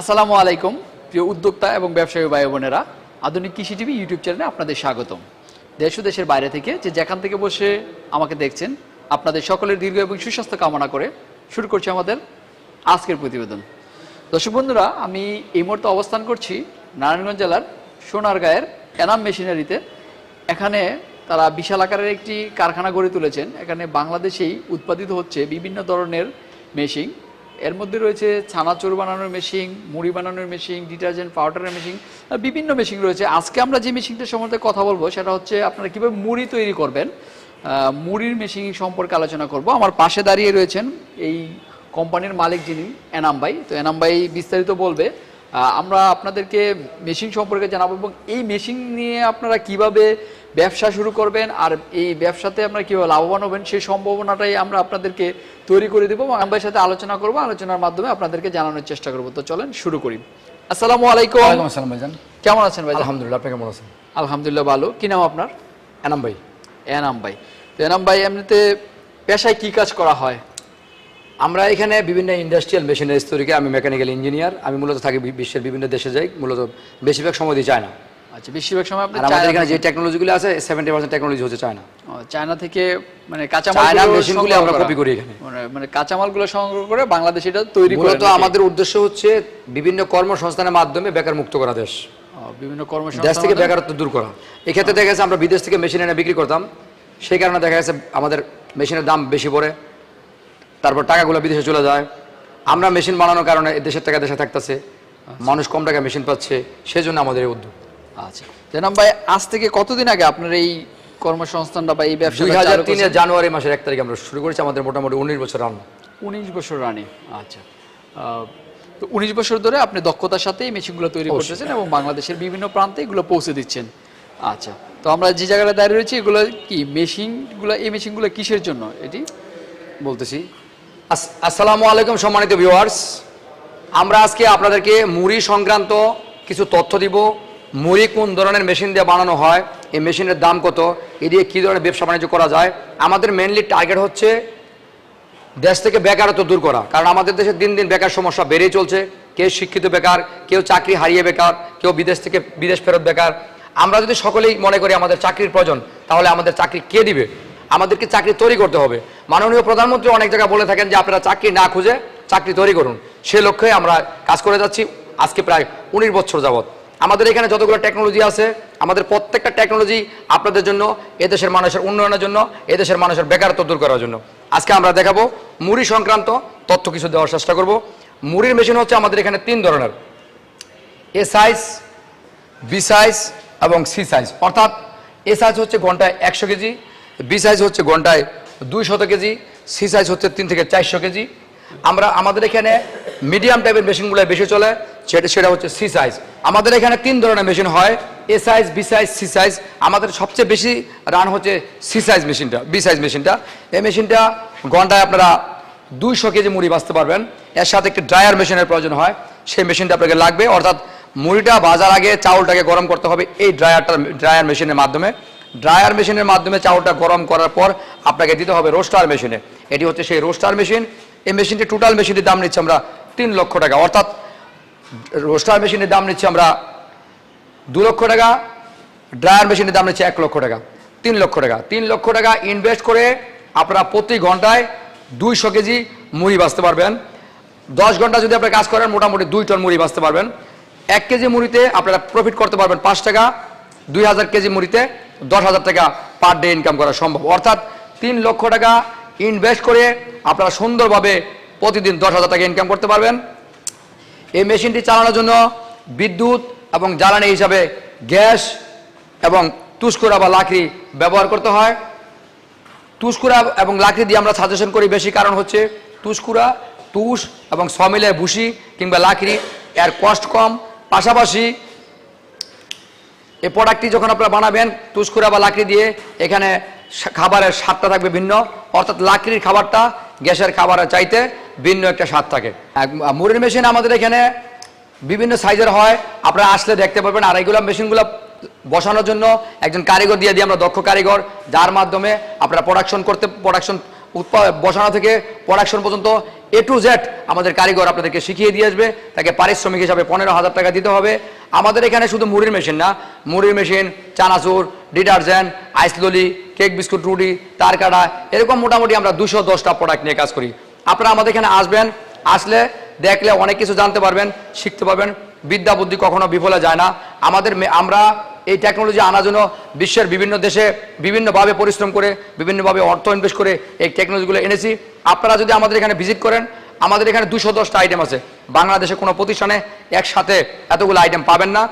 আসসালামু আলাইকুম, প্রিয় উদ্যোক্তা এবং ব্যবসায়ী ভাই বোনেরা। আধুনিক কৃষি টিভি ইউটিউব চ্যানেলে আপনাদের স্বাগতম। দেশ ও দেশের বাইরে থেকে যে যেখান থেকে বসে আমাকে দেখছেন, আপনাদের সকলের দীর্ঘ এবং সুস্বাস্থ্য কামনা করে শুরু করছি আমাদের আজকের প্রতিবেদন। দর্শক বন্ধুরা, আমি এই মুহূর্তে অবস্থান করছি নারায়ণগঞ্জ জেলার সোনারগাঁয়ের এনাম মেশিনারিতে। এখানে তারা বিশাল আকারের একটি কারখানা গড়ে তুলেছেন। এখানে বাংলাদেশেই উৎপাদিত হচ্ছে বিভিন্ন ধরনের মেশিন। এর মধ্যে রয়েছে ছানাচুর বানানোর মেশিন মুড়ি বানানোর মেশিন ডিটারজেন্ট পাউডারের মেশিন বিভিন্ন মেশিন রয়েছে। আজকে আমরা যে মেশিনটার সম্বন্ধে কথা বলব, সেটা হচ্ছে আপনারা কীভাবে মুড়ি তৈরি করবেন মুড়ির মেশিন সম্পর্কে আলোচনা করব। আমার পাশে দাঁড়িয়ে রয়েছেন এই কোম্পানির মালিক যিনি, এনাম ভাই। তো এনাম ভাই বিস্তারিত বলবে। আমরা আপনাদেরকে মেশিন সম্পর্কে জানাব এবং এই মেশিন নিয়ে আপনারা কীভাবে ব্যবসা শুরু করবেন আর এই ব্যবসাতে আপনারা কীভাবে লাভবান হবেন সেই সম্ভাবনাটাই আমরা আপনাদেরকে তৈরি করে দেবো এবং ভাইয়ের সাথে আলোচনা করব। আলোচনার মাধ্যমে আপনাদেরকে জানানোর চেষ্টা করব। তো চলেন শুরু করি। আসসালামু আলাইকুম। আসসালাম ভাইজান। কেমন আছেন ভাই আলহামদুলিল্লাহ আপনি কেমন আছেন? আলহামদুলিল্লাহ ভালো। কি নাম আপনার? এনাম ভাই। এনাম ভাই। তো এনাম ভাই এমনিতে পেশায় কি কাজ করা হয়? আমরা এখানে বিভিন্ন ইন্ডাস্ট্রিয়াল মেশিনারিজ তৈরিকে আমি মেকানিক্যাল ইঞ্জিনিয়ার। আমি মূলত থাকি বিশ্বের বিভিন্ন দেশে যাই। মূলত বেশিরভাগ সময় দিই চায়না আচ্ছা বেশিরভাগ সময় আপনি আমাদের এখানে যে টেকনোলজিগুলো আছে সেভেন্টি পার্সেন্ট টেকনোলজি হচ্ছে চায়না চায়না থেকে মানে কাঁচামাল চায়না মেশিনগুলি আমরা কপি করি। এখানে। মানে মানে কাঁচামালগুলো সংগ্রহ করে বাংলাদেশে এটা তৈরি করে মূলত আমাদের উদ্দেশ্য হচ্ছে বিভিন্ন কর্মসংস্থানের মাধ্যমে বেকার মুক্ত করা দেশ। বিভিন্ন দেশ থেকে বেকারত্ব দূর করা। এক্ষেত্রে দেখা গেছে আমরা বিদেশ থেকে মেশিন এনে বিক্রি করতাম। সেই কারণে দেখা গেছে আমাদের মেশিনের দাম বেশি পড়ে। তারপর টাকাগুলো বিদেশে চলে যায়। আমরা মেশিন বানানোর কারণে দেশের টাকা দেশে থাকতেছে। মানুষ কম টাকায় মেশিন পাচ্ছে। সেজন্য আমাদের এই উদ্যোগ। আচ্ছা। জানাম ভাই আজ থেকে কতদিন আগে আপনার এই কর্মসংস্থানটা বা এই ব্যবসা দুই হাজার তিনের জানুয়ারি মাসের এক তারিখ আমরা শুরু করেছি আমাদের মোটামুটি উনিশ বছর রান উনিশ বছর রানি আচ্ছা। তো উনিশ বছর ধরে আপনি দক্ষতার সাথে এই মেশিনগুলো তৈরি। করতেছেন এবং বাংলাদেশের বিভিন্ন প্রান্তে এগুলো পৌঁছে দিচ্ছেন। আচ্ছা তো আমরা যে জায়গাটা দাঁড়িয়ে রয়েছি এগুলো কি মেশিনগুলো এই মেশিনগুলো কিসের জন্য এটি? বলতেছি। আস- আসসালামু আলাইকুম সম্মানিত ভিউয়ার্স আমরা আজকে আপনাদেরকে মুড়ি সংক্রান্ত কিছু তথ্য দিব। মুড়ি কোন ধরনের মেশিন দিয়ে বানানো হয়, এই মেশিনের দাম কত, এ দিয়ে কী ধরনের ব্যবসা বাণিজ্য করা যায়, আমাদের মেনলি টার্গেট হচ্ছে দেশ থেকে বেকারত্ব দূর করা, কারণ আমাদের দেশে দিন দিন বেকার সমস্যা বেড়েই চলছে, কেউ শিক্ষিত বেকার, কেউ চাকরি হারিয়ে বেকার, কেউ বিদেশ থেকে বিদেশ ফেরত বেকার। আমরা যদি সকলেই মনে করি আমাদের চাকরির প্রয়োজন, তাহলে আমাদের চাকরি কে দিবে? আমাদেরকে চাকরি তৈরি করতে হবে। মাননীয় প্রধানমন্ত্রী অনেক জায়গায় বলে থাকেন যে আপনারা চাকরি না খুঁজে চাকরি তৈরি করুন। সে লক্ষ্যে আমরা কাজ করে যাচ্ছি, আজকে প্রায় উনিশ বছর যাবত আমাদের এখানে যতগুলো টেকনোলজি আছে, আমাদের প্রত্যেকটা টেকনোলজি আপনাদের জন্য, এদেশের মানুষের উন্নয়নের জন্য, এদেশের মানুষের বেকারত্ব দূর করার জন্য। আজকে আমরা দেখাবো মুড়ি সংক্রান্ত তথ্য কিছু দেওয়ার চেষ্টা করব। মুড়ির মেশিন হচ্ছে আমাদের এখানে তিন ধরনের। এ সাইজ বি সাইজ এবং সি সাইজ অর্থাৎ এ সাইজ হচ্ছে ঘন্টায় একশো কেজি বি সাইজ হচ্ছে ঘন্টায় দুই শত কেজি সি সাইজ হচ্ছে তিন থেকে চারশো কেজি। আমরা, আমাদের এখানে মিডিয়াম টাইপের মেশিনগুলো বেশি চলে, সেটা সেটা হচ্ছে সি সাইজ আমাদের এখানে তিন ধরনের মেশিন হয় A size B size C size আমাদের সবচেয়ে বেশি রান হচ্ছে সি সাইজ মেশিনটা বি সাইজ মেশিনটা। এই মেশিনটা ঘন্টায় আপনারা দুইশো কেজি মুড়ি বাঁচতে পারবেন। এর সাথে একটি ড্রায়ার মেশিনের প্রয়োজন হয়। সেই মেশিনটা আপনাকে লাগবে। অর্থাৎ মুড়িটা ভাজার আগে চাউলটাকে গরম করতে হবে এই ড্রায়ারটা ড্রায়ার মেশিনের মাধ্যমে। ড্রায়ার মেশিনের মাধ্যমে চাউলটা গরম করার পর আপনাকে দিতে হবে রোস্টার মেশিনে এটি হচ্ছে সেই রোস্টার মেশিন এই মেশিনটি টোটাল মেশিনটির দাম নিচ্ছে আমরা তিন লক্ষ টাকা। অর্থাৎ রোস্টার মেশিনের দাম নিচ্ছি আমরা দু লক্ষ টাকা, ড্রায়ার মেশিনের দাম নিচ্ছে এক লক্ষ টাকা, তিন লক্ষ টাকা। তিন লক্ষ টাকা ইনভেস্ট করে আপনারা প্রতি ঘন্টায় দুইশো কেজি মুড়ি বাঁচতে পারবেন। দশ ঘণ্টা যদি আপনারা কাজ করেন, মোটামুটি দুই টন মুড়ি বাঁচতে পারবেন। এক কেজি মুড়িতে আপনারা প্রফিট করতে পারবেন পাঁচ টাকা, দুই হাজার কেজি মুড়িতে দশ হাজার টাকা পার ডে ইনকাম করা সম্ভব। অর্থাৎ তিন লক্ষ টাকা ইনভেস্ট করে আপনারা সুন্দরভাবে প্রতিদিন দশ হাজার টাকা ইনকাম করতে পারবেন। এই মেশিনটি চালানোর জন্য বিদ্যুৎ এবং জ্বালানি হিসাবে গ্যাস এবং তুস্কুরা বা লাকড়ি ব্যবহার করতে হয়। তুস্কুরা এবং লাকড়ি দিয়ে আমরা সাজেশন করি বেশি কারণ হচ্ছে তুস্কুরা তুষ এবং সমিলে ভুসি কিংবা লাকড়ি, এর কষ্ট কম। পাশাপাশি এই প্রোডাক্টটি যখন আপনারা বানাবেন তুস্কুরা বা লাকড়ি দিয়ে, এখানে খাবারের স্বাদটা থাকবে ভিন্ন। অর্থাৎ লাকড়ির খাবারটা গ্যাসের খাবারের চাইতে ভিন্ন একটা স্বাদ থাকে। মুড়ির মেশিন আমাদের এখানে বিভিন্ন সাইজের হয়। আপনারা আসলে দেখতে পারবেন, আর এইগুলো মেশিনগুলো বসানোর জন্য একজন কারিগর দিয়ে দিই আমরা, দক্ষ কারিগর, যার মাধ্যমে আপনারা প্রোডাকশন করতে প্রোডাকশন বসানো থেকে প্রোডাকশন পর্যন্ত এ টু জেড আমাদের কারিগর আপনাদেরকে শিখিয়ে দিয়ে আসবে। তাকে পারিশ্রমিক হিসাবে পনেরো হাজার টাকা দিতে হবে। আমাদের এখানে শুধু মুড়ির মেশিন না, মুড়ির machine chanachur detergent ice lolly cake biscuit রুটি তার কাটা এরকম মোটামুটি আমরা দুশো দশটা প্রোডাক্ট নিয়ে কাজ করি। আপনারা আমাদের এখানে আসবেন, আসলে দেখলে অনেক কিছু জানতে পারবেন, শিখতে পারবেন। বিদ্যা বুদ্ধি কখনো বিফলে যায় না। আমাদের আমরা এই টেকনোলজি আনার জন্য বিশ্বের বিভিন্ন দেশে বিভিন্নভাবে পরিশ্রম করে, বিভিন্নভাবে অর্থ ইনভেস্ট করে এই টেকনোলজিগুলো এনেছি। আপনারা যদি আমাদের এখানে ভিজিট করেন, আমাদের এখানে দুশো দশটা আইটেম আছে। বাংলাদেশে কোনো প্রতিষ্ঠানে একসাথে এতগুলো আইটেম পাবেন না।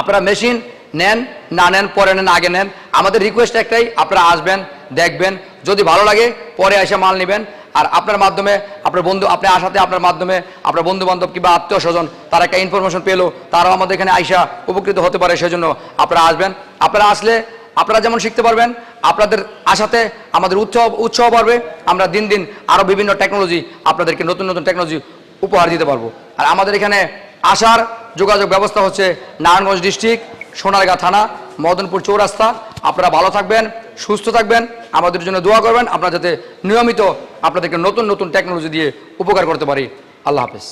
আপনারা মেশিন নেন, না নেন, পরে নেন, আগে নেন। আমাদের রিকোয়েস্ট একটাই, আপনারা আসবেন, দেখবেন। যদি ভালো লাগে, পরে এসে মাল নেবেন। আর আপনার মাধ্যমে, আপনার বন্ধু আপনি আসাতে আপনার মাধ্যমে, আপনার বন্ধু বান্ধব কিংবা আত্মীয় স্বজন, তারা একটা ইনফরমেশন পেল, তারাও আমাদের এখানে আইসা উপকৃত হতে পারে, সেজন্য আপনারা আসবেন। আপনারা আসলে, আপনারা যেমন শিখতে পারবেন, আপনাদের আশাতে আমাদের উৎসব উৎসাহ বাড়বে, আমরা দিন দিন আরও বিভিন্ন টেকনোলজি আপনাদেরকে নতুন নতুন টেকনোলজি উপহার দিতে পারব। আর আমাদের এখানে আসার যোগাযোগ ব্যবস্থা হচ্ছে নারায়ণগঞ্জ ডিস্ট্রিক্ট, সোনারগাঁ থানা, মদনপুর চৌরাস্তা। আপনারা ভালো থাকবেন, সুস্থ থাকবেন, আমাদের জন্য দোয়া করবেন, আপনারা যাতে নিয়মিত আপনাদেরকে নতুন নতুন টেকনোলজি দিয়ে উপকার করতে পারি। আল্লাহ হাফেজ।